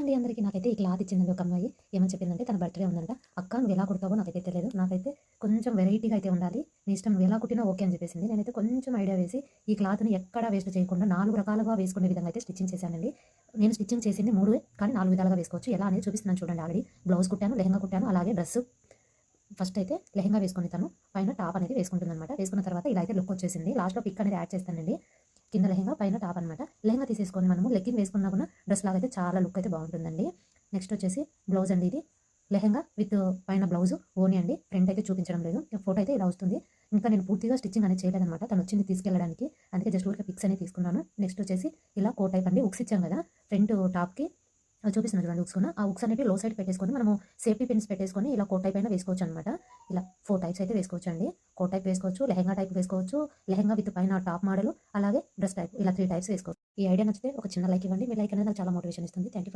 అండి అందరికీ నాకైతే ఈ క్లాత్ ఇచ్చిందండి ఒక అమ్మాయి. ఏమని చెప్పిందంటే తన బర్త్డే ఉందంట. అక్క నువ్వు ఎలా కుడతావో నాకైతే తెలియదు. నాకైతే కొంచెం వెరైటీగా అయితే ఉండాలి. నీ ఇష్టం నువ్వు ఎలా కుట్టినా ఓకే అని చెప్పేసింది. నేనైతే కొంచెం ఐడియా వేసి ఈ క్లాత్ని ఎక్కడా వేస్ట్ చేయకుండా నాలుగు రకాలుగా వేసుకునే విధంగా అయితే స్టిచ్చింగ్ చేశానండి. నేను స్టిచ్చింగ్ చేసింది మూడు కానీ నాలుగు విధాలుగా వేసుకోవచ్చు. ఎలా అనేది చూపిస్తున్నాను చూడండి ఆల్రెడీ బ్లౌజ్ కుట్టాను లెహంగా కుట్టాను అలాగే డ్రెస్. ఫస్ట్ అయితే లెహంగా వేసుకుని తను. పైన టాప్ అనేది వేసుకుంటుంది అనమాట వేసుకున్న తర్వాత ఇలా అయితే లుక్ వచ్చేసింది. లాస్ట్లో పిక్ అనేది యాడ్ చేస్తానండి. కింద లెహంగా పైన టాప్ అనమాట లెహంగా తీసేసుకొని మనము లెగ్గిన్ వేసుకున్నా కూడా డ్రెస్ లాగా అయితే చాలా లుక్ అయితే బాగుంటుందండి. నెక్స్ట్ వచ్చేసి బ్లౌజ్ అండి ఇది. లెహంగా విత్ పైన బ్లౌజ్ ఓని అండి. ఫ్రంట్ అయితే చూపించడం లేదు. ఫోటో అయితే ఇలా వస్తుంది. ఇంకా నేను పూర్తిగా స్టిచ్చింగ్ అనేది చేయలేదన్నమాట. తను వచ్చింది తీసుకెళ్ళడానికి. అందుకే జస్ట్ ఊరికే పిక్స్ అనేది తీసుకున్నాను. నెక్స్ట్ వచ్చేసి ఇలా కోట్ టైప్ అండి. ఉక్స్ ఇచ్చాం కదా ఫ్రంట్ టాప్కి. చూపిస్తున్నాను చూడండి ఉక్స్ ఆ ఉక్స్ అనేవి లో సైడ్ పెట్టేసుకొని మనము సేఫ్టీ పిన్స్ పెట్టేసుకొని ఇలా కోట్ టైప్ అయినా వేసుకోవచ్చు అనమాట ఇలా ఫోర్ టైప్స్ అయితే వేసుకోవచ్చు అండి కోట్ టైప్ వేసుకోవచ్చు లెహంగా టైప్ వేసుకోవచ్చు లెహంగా విత్ పైన టాప్ మోడల్ అలాగే డ్రెస్ టైప్ ఇలా త్రీ టైప్స్ వేసుకోవచ్చు. ఈ ఐడియా నచ్చితే ఒక చిన్న లైక్ ఇవ్వండి. మీ లైక్ అనేది నాకు చాలా మోటివేషన్ ఇస్తుంది. Thank you